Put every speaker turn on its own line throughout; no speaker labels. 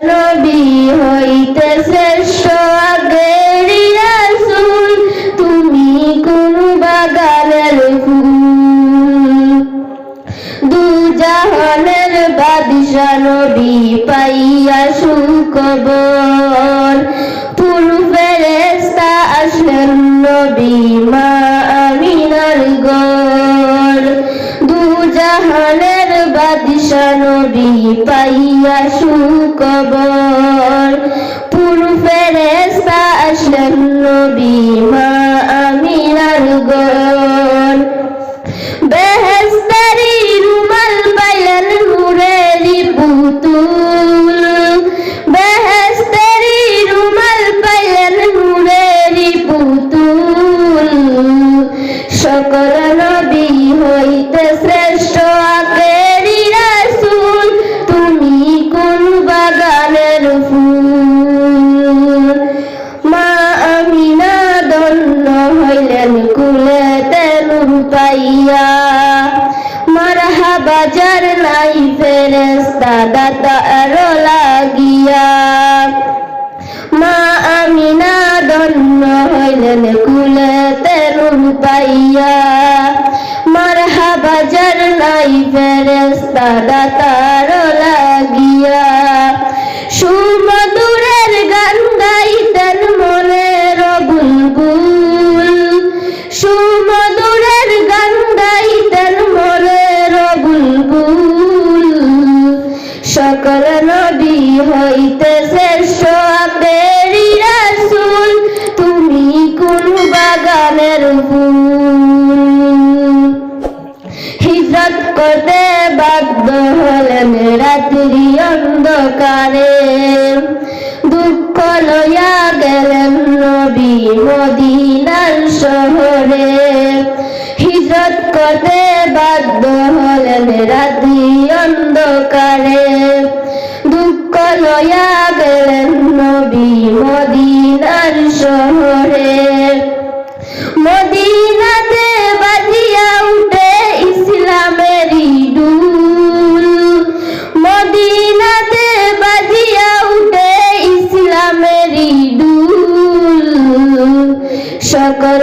নবী হইতে শ্রেষ্ঠ আগেরি তুমি কোন বাগানের ফুল। দু জাহানের বাদশা নবী পাইয়া সুকবর ফুল ফেরেস্তা আসলেন নবী মা নবী পাইয়া সুকবর ফুল ফেরেস্তা আসলেন নবী মা আমিনার গর বেহেস্তারি রুমাল পাইলেন নূরেরি পুতুল। বেহেস্তারি রুমাল পাইলেন নূরেরি পুতুল। সকল মারহাবা নাই ফেরেস্তা দাতা আরও লাগিয়া। মা আমিনা দন্ন হইলেন কুলেতে নূর পাইয়া। মারহাবা যার নাই ফেরেস্তা দাতা আরও লাগিয়া। সকল নবী হইতে শ্রেষ্ঠ আকেরি রাসূল, তুমি কোন বাগানের ফুল? হিজরত করতে বাধ্য হলেন রাত্রি অন্ধকারে। দুঃখ লয়া গেলেন নবী মদিনার শহরে। রাত্রি অন্ধকারে দুঃখ লইয়া গেলেন নবী মদিনার শহরে। মদিনাতে বাজিয়া উঠে ইসলামেরই ডুল মদিনাতে বাজিয়া উঠে ইসলামেরই ডুল সকল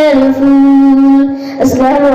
বাগানের ফুল আসসালামু